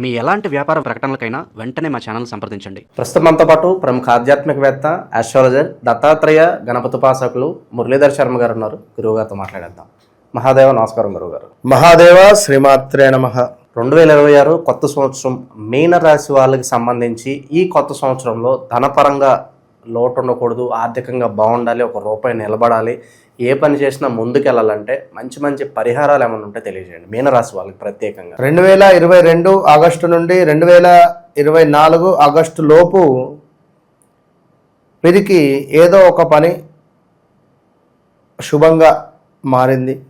మీ ఎలాంటి వ్యాపార ప్రకటనలకైనా వెంటనే మా ఛానల్ సంప్రదించండి. ప్రస్తుతం మనతో పాటు ప్రముఖ ఆధ్యాత్మికవేత్త ఆస్ట్రాలజర్ దత్తాత్రేయ గణపతి ఉపాసకులు మురళీధర్ శర్మ గారు ఉన్నారు. గురువు గారితో మాట్లాడేద్దాం. మహాదేవ నమస్కారం గురువు గారు. మహాదేవ శ్రీమాత్రే నమ. రెండు వేల ఇరవై ఆరు కొత్త సంవత్సరం మీన రాశి వాళ్ళకి సంబంధించి ఈ కొత్త సంవత్సరంలో ధనపరంగా లోటు ఉండకూడదు ఆర్థికంగా బాగుండాలి ఒక రూపాయి నిలబడాలి. ఏ పని చేసినా ముందుకెళ్ళాలంటే మంచి మంచి పరిహారాలు ఏమైనా ఉంటే తెలియజేయండి. మీనరాశి వాళ్ళకి ప్రత్యేకంగా. రెండు వేల ఇరవై రెండు ఆగస్టు నుండి రెండు వేల ఇరవై నాలుగు ఆగస్టు లోపు వీరికి ఏదో ఒక పని శుభంగా మారింది.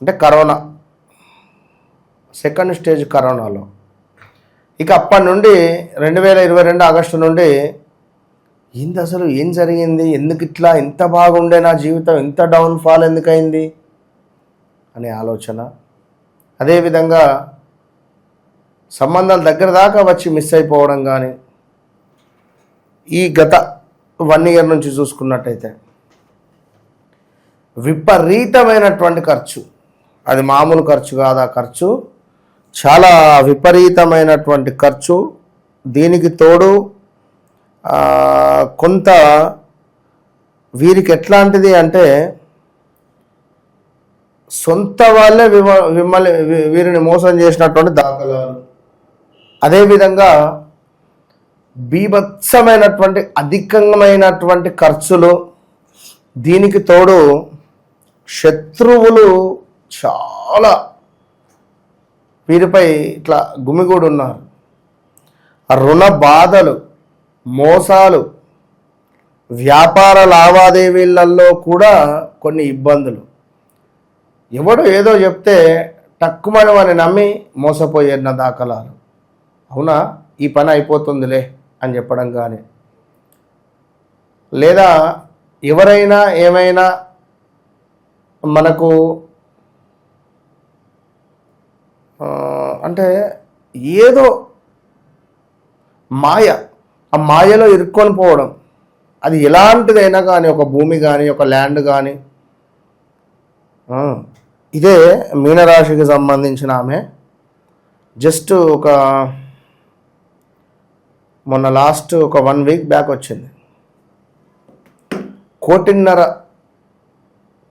అంటే కరోనా. సెకండ్ స్టేజ్ కరోనాలో. ఇక అప్పటి నుండి రెండు వేల ఇరవై రెండు ఆగస్టు నుండి ఏంది అసలు? ఏం జరిగింది? ఎందుకు ఇట్లా? ఇంత బాగుండే నా జీవితం ఇంత డౌన్ఫాల్ ఎందుకైంది? అనే ఆలోచన. అదేవిధంగా సంబంధాలు దగ్గర దాకా వచ్చి మిస్ అయిపోవడం కానీ ఈ గత వన్ ఇయర్ నుంచి చూసుకున్నట్టయితే విపరీతమైనటువంటి ఖర్చు. అది మామూలు ఖర్చు కాదు? ఆ ఖర్చు చాలా విపరీతమైనటువంటి ఖర్చు. దీనికి తోడు కొంత వీరికి ఎట్లాంటిది అంటే సొంత వాళ్ళే విమ మిమ్మల్ని వీ- వీరిని మోసం చేసినటువంటి దాఖలాలు. అదేవిధంగా బీభత్సమైనటువంటి అధికమైనటువంటి ఖర్చులు. దీనికి తోడు శత్రువులు చాలా వీరిపై ఇట్లా గుమిగూడు ఉన్నారు రుణ బాధలు మోసాలు వ్యాపార లావాదేవీలలో కూడా కొన్ని ఇబ్బందులు. ఎవడు ఏదో చెప్తే టక్కుమని వాని నమ్మి మోసపోయేన్న దాఖలాలు. అవునా? ఈ పని అయిపోతుందిలే అని చెప్పడం కానీ. లేదా ఎవరైనా ఏమైనా మనకు అంటే ఏదో మాయ ఆ మాయలో ఇరుక్కొని పోవడం. అది ఎలాంటిదైనా కానీ ఒక భూమి కానీ ఒక ల్యాండ్ కానీ ఇదే మీనరాశికి సంబంధించిన ఆమె. జస్ట్ ఒక మొన్న లాస్ట్ ఒక వన్ వీక్ బ్యాక్ వచ్చింది. కోటిన్నర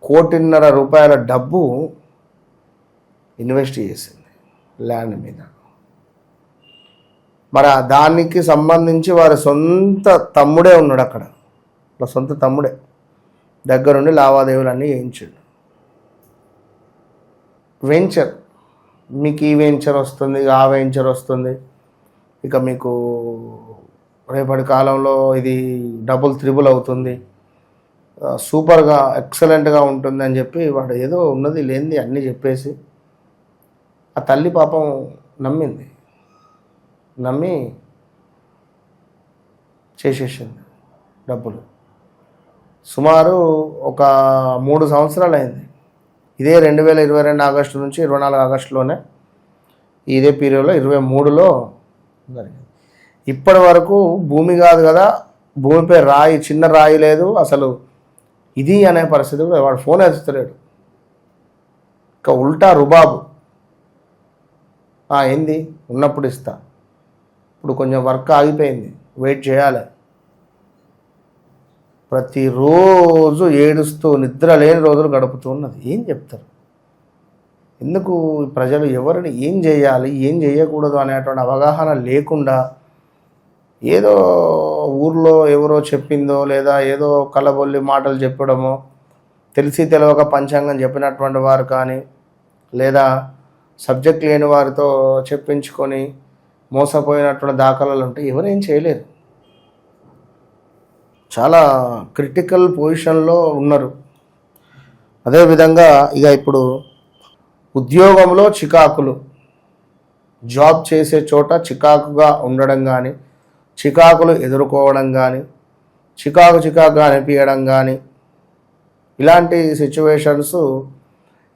కోటిన్నర రూపాయల డబ్బు ఇన్వెస్ట్ చేసింది. ల్యాండ్ మీద. మరి ఆ దానికి సంబంధించి వారి సొంత తమ్ముడే ఉన్నాడు అక్కడ. వాళ్ళ సొంత తమ్ముడే. దగ్గరుండి లావాదేవీలు అన్నీ వేయించాడు వెంచర్ మీకు ఈ వెంచర్ వస్తుంది ఆ వెంచర్ వస్తుంది. ఇక మీకు రేపటి కాలంలో ఇది డబుల్ త్రిబుల్ అవుతుంది. సూపర్గా ఎక్సలెంట్గా ఉంటుంది అని చెప్పి వాడు ఏదో ఉన్నది లేనిది అన్నీ చెప్పేసి ఆ తల్లి పాపం నమ్మింది. నమ్మి చేసేసింది డబ్బులు. సుమారు ఒక మూడు సంవత్సరాలు అయింది ఇదే రెండు వేల ఇరవై రెండు ఆగస్టు నుంచి ఇరవై నాలుగు ఆగస్టులోనే ఇదే పీరియడ్లో ఇరవై మూడులో జరిగింది. ఇప్పటి వరకు భూమి కాదు కదా భూమిపై రాయి చిన్న రాయి లేదు అసలు ఇది అనే పరిస్థితి కూడా వాడు ఫోన్ ఎత్తుతలేడు ఇంకా ఉల్టా రుబాబు. ఏంది? ఉన్నప్పుడు ఇస్తా. ఇప్పుడు కొంచెం వర్క్ ఆగిపోయింది. వెయిట్ చేయాలి. ప్రతిరోజు ఏడుస్తూ నిద్ర లేని రోజులు గడుపుతూ ఉన్నది. ఏం చెప్తారు? ఎందుకు ప్రజలు ఎవరిని ఏం చేయాలి ఏం చేయకూడదు అనేటువంటి అవగాహన లేకుండా ఏదో ఊర్లో ఎవరో చెప్పిందో లేదా ఏదో కలబొల్లి మాటలు చెప్పడమో తెలిసి తెలియక పంచాంగం చెప్పినటువంటి వారు కానీ లేదా సబ్జెక్ట్ లేని వారితో చెప్పించుకొని మోసపోయినటువంటి దాఖలాలు ఉంటే ఎవరేం చేయలేరు. చాలా క్రిటికల్ పొజిషన్లో ఉన్నారు. అదేవిధంగా ఇక ఇప్పుడు ఉద్యోగంలో చికాకులు. జాబ్ చేసే చోట చికాకుగా ఉండడం కానీ చికాకులు ఎదుర్కోవడం కానీ చికాకు చికాకుగా అనిపించడం కానీ ఇలాంటి సిచ్యువేషన్స్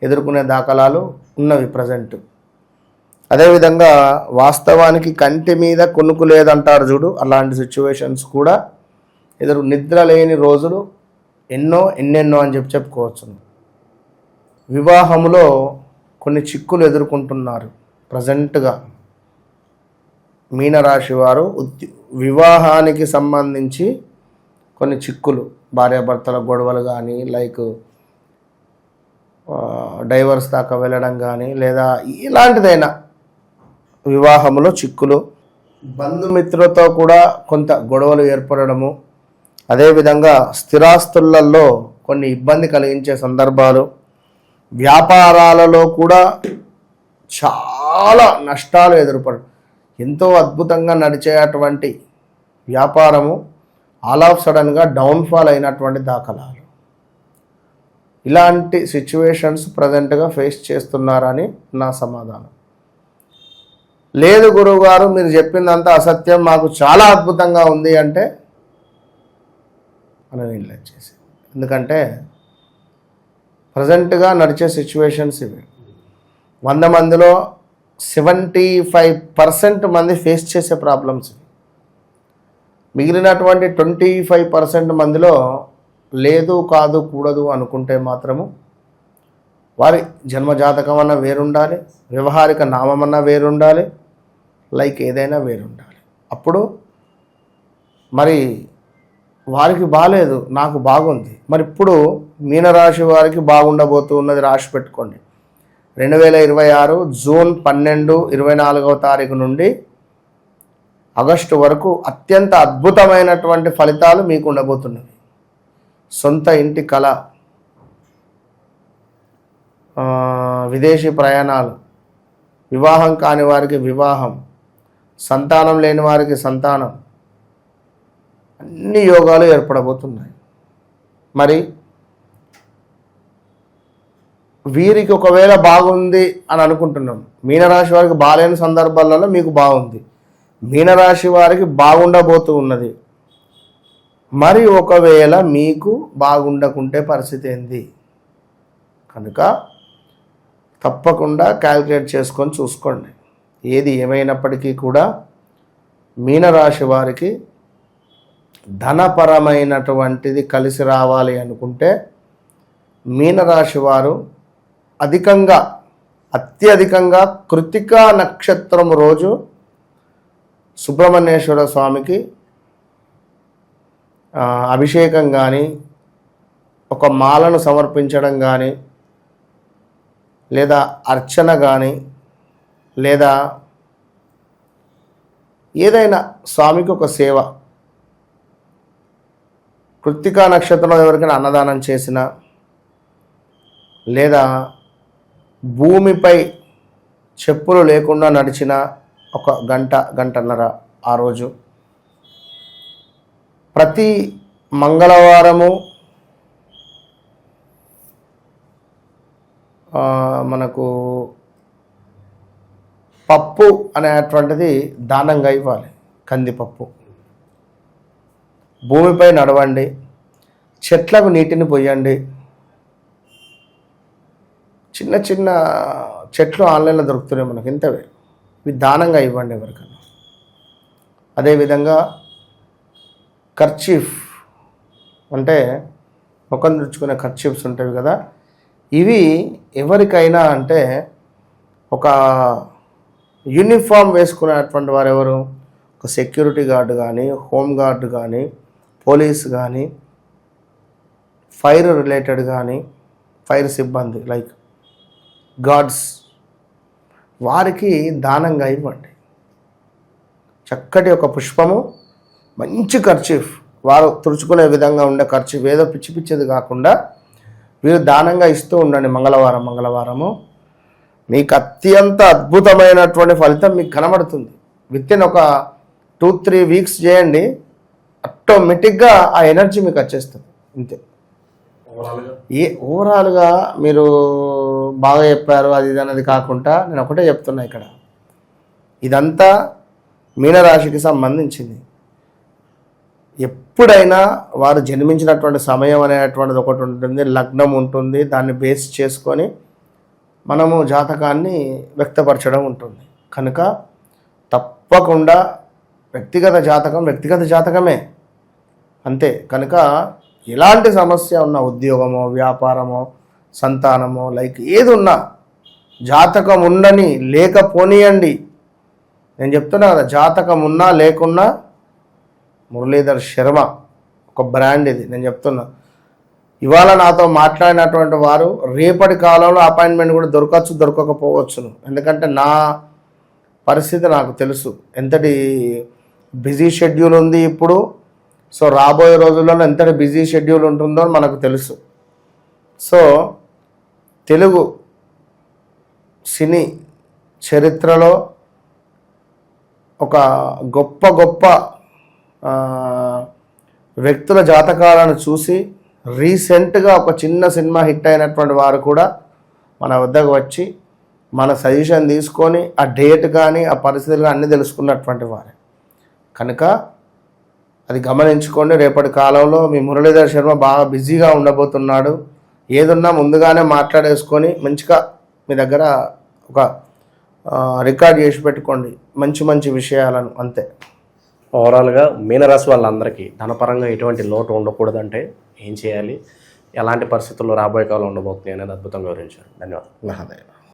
ఎదుర్కొనే దాఖలాలు ఉన్నవి ప్రజెంట్ అదేవిధంగా వాస్తవానికి కంటి మీద కొనుక్కు లేదంటారు చూడు అలాంటి సిచ్యువేషన్స్ కూడా ఎదురు నిద్ర లేని రోజులు ఎన్నో ఎన్నెన్నో అని చెప్పి చెప్పుకోవచ్చు. వివాహంలో కొన్ని చిక్కులు ఎదుర్కొంటున్నారు ప్రజెంట్గా మీనరాశి వారు వివాహానికి సంబంధించి కొన్ని చిక్కులు భార్యాభర్తల గొడవలు కానీ లైక్ డైవర్స్ దాకా వెళ్ళడం కానీ లేదా ఇలాంటిదైనా వివాహంలో చిక్కులు బంధుమిత్రులతో కూడా కొంత గొడవలు ఏర్పడము అదేవిధంగా స్థిరాస్తులలో కొన్ని ఇబ్బంది కలిగించే సందర్భాలు వ్యాపారాలలో కూడా చాలా నష్టాలు ఎదురుపడు ఎంతో అద్భుతంగా నడిచేటువంటి వ్యాపారము ఆల్ ఆఫ్ సడన్గా డౌన్ఫాల్ అయినటువంటి దాఖలాలు. ఇలాంటి సిచ్యువేషన్స్ ప్రజెంట్గా ఫేస్ చేస్తున్నారని నా సమాధానం. లేదు గురువుగారు మీరు చెప్పిందంతా అసత్యం మాకు చాలా అద్భుతంగా ఉంది అంటే మనం వీళ్ళు వచ్చేసి ఎందుకంటే ప్రజెంట్గా నడిచే సిచ్యువేషన్స్ ఇవి. వంద మందిలో సెవెంటీ ఫైవ్ పర్సెంట్ మంది ఫేస్ చేసే ప్రాబ్లమ్స్ ఇవి. మిగిలినటువంటి ట్వంటీ ఫైవ్ పర్సెంట్ మందిలో లేదు కాదు కూడదు అనుకుంటే మాత్రము వారి జన్మజాతకం అన్న వేరుండాలి వ్యవహారిక నామమన్నా వేరుండాలి లైక్ ఏదైనా వేరుండాలి. అప్పుడు మరి వారికి బాగాలేదు నాకు బాగుంది. మరి ఇప్పుడు మీనరాశి వారికి బాగుండబోతూ ఉన్నది రాసి పెట్టుకోండి. రెండు వేల ఇరవై ఆరు జూన్ పన్నెండు ఇరవై నాలుగవ తారీఖు నుండి ఆగస్టు వరకు అత్యంత అద్భుతమైనటువంటి ఫలితాలు మీకు ఉండబోతున్నవి. సొంత ఇంటి కళ విదేశీ ప్రయాణాలు వివాహం కాని వారికి వివాహం సంతానం లేని వారికి సంతానం అన్ని యోగాలు ఏర్పడబోతున్నాయి. మరి వీరికి ఒకవేళ బాగుంది అని అనుకుంటున్నాం. మీనరాశి వారికి బాగాలేని సందర్భాలలో మీకు బాగుంది. మీనరాశి వారికి బాగుండబోతూ ఉన్నది. మరి ఒకవేళ మీకు బాగుండకుంటే పరిస్థితి ఏంది? కనుక తప్పకుండా క్యాల్కులేట్ చేసుకొని చూసుకోండి. ఏది ఏమైనప్పటికీ కూడా మీనరాశి వారికి ధనపరమైనటువంటిది కలిసి రావాలి అనుకుంటే మీనరాశి వారు అధికంగా అత్యధికంగా కృతికా నక్షత్రం రోజు సుబ్రహ్మణ్యేశ్వర స్వామికి అభిషేకం కానీ ఒక మాలను సమర్పించడం కానీ లేదా అర్చన కానీ లేదా ఏదైనా స్వామికి ఒక సేవ కృత్తికా నక్షత్రంలో ఎవరికైనా అన్నదానం చేసిన లేదా భూమిపై చెప్పులు లేకుండా నడిచిన ఒక గంట గంటన్నర ఆ రోజు. ప్రతి మంగళవారము మనకు పప్పు అనేటువంటిది దానంగా ఇవ్వాలి కందిపప్పు. భూమిపై నడవండి చెట్లకు నీటిని పోయండి. చిన్న చిన్న చెట్లు ఆన్లైన్లో దొరుకుతున్నాయి మనకి ఇంతవే. ఇవి దానంగా ఇవ్వండి ఎవరికైనా. అదేవిధంగా కర్చీఫ్ అంటే ముఖం తుడుచుకునే కర్చీఫ్స్ ఉంటాయి కదా ఇవి ఎవరికైనా అంటే ఒక యూనిఫామ్ వేసుకునేటువంటి వారు ఎవరు? ఒక సెక్యూరిటీ గార్డు కానీ హోమ్ గార్డు కానీ పోలీస్ కానీ ఫైర్ రిలేటెడ్ కానీ ఫైర్ సిబ్బంది లైక్ గార్డ్స్. వారికి దానంగా ఇవ్వండి. చక్కటి ఒక పుష్పము మంచి ఖర్చీఫ్. వారు తుడుచుకునే విధంగా ఉండే ఖర్చీఫ్ ఏదో పిచ్చి పిచ్చిది కాకుండా వీరు దానంగా ఇస్తూ ఉండండి మంగళవారం మంగళవారము. మీకు అత్యంత అద్భుతమైనటువంటి ఫలితం మీకు కనబడుతుంది. విత్ ఇన్ ఒక టూ త్రీ వీక్స్ చేయండి. ఆటోమేటిక్గా ఆ ఎనర్జీ మీకు వచ్చేస్తుంది. అంతే ఏ ఓవరాల్గా మీరు బాగా చెప్పారు అది ఇది అన్నది కాకుండా నేను ఒకటే చెప్తున్నా ఇక్కడ. ఇదంతా మీనరాశికి సంబంధించింది. ఎప్పుడైనా వారు జన్మించినటువంటి సమయం అనేటువంటిది ఒకటి ఉంటుంది లగ్నం ఉంటుంది దాన్ని బేస్ చేసుకొని మనము జాతకాన్ని వ్యక్తపరచడం ఉంటుంది. కనుక తప్పకుండా వ్యక్తిగత జాతకం వ్యక్తిగత జాతకమే. అంతే. కనుక ఎలాంటి సమస్య ఉన్న ఉద్యోగమో వ్యాపారమో సంతానమో లైక్ ఏది ఉన్నా జాతకం ఉండని లేకపోనియండి. నేను చెప్తున్నా కదా జాతకం ఉన్నా లేకున్నా మురళీధర్ శర్మ ఒక బ్రాండ్ ఇది నేను చెప్తున్నా. ఇవాళ నాతో మాట్లాడినటువంటి వారు రేపటి కాలంలో అపాయింట్మెంట్ కూడా దొరకచ్చు దొరకకపోవచ్చును. ఎందుకంటే నా పరిస్థితి నాకు తెలుసు. ఎంతటి బిజీ షెడ్యూల్ ఉంది ఇప్పుడు. సో రాబోయే రోజుల్లో ఎంతటి బిజీ షెడ్యూల్ ఉంటుందో మనకు తెలుసు. సో తెలుగు సినీ చరిత్రలో ఒక గొప్ప గొప్ప వ్యక్తుల జాతకాలను చూసి రీసెంట్గా ఒక చిన్న సినిమా హిట్ అయినటువంటి వారు కూడా మన వద్దకు వచ్చి మన సజెషన్ తీసుకొని ఆ డేట్ కానీ ఆ పరిస్థితులు అన్నీ తెలుసుకున్నటువంటి వారే. కనుక అది గమనించుకోండి. రేపటి కాలంలో మీ మురళీధర్ శర్మ బాగా బిజీగా ఉండబోతున్నాడు. ఏదున్నా ముందుగానే మాట్లాడేసుకొని మంచిగా మీ దగ్గర ఒక రికార్డ్ చేసి పెట్టుకోండి. మంచి మంచి విషయాలను అంతే. ఓవరాల్గా మీనరాశి వాళ్ళందరికీ ధనపరంగా ఎటువంటి లోటు ఉండకూడదంటే ఏం చేయాలి? ఎలాంటి పరిస్థితుల్లో రాబోయే కాలం ఉండబోతుంది అనేది అద్భుతంగా వివరించారు. ధన్యవాదాలు. మహాదేవ్.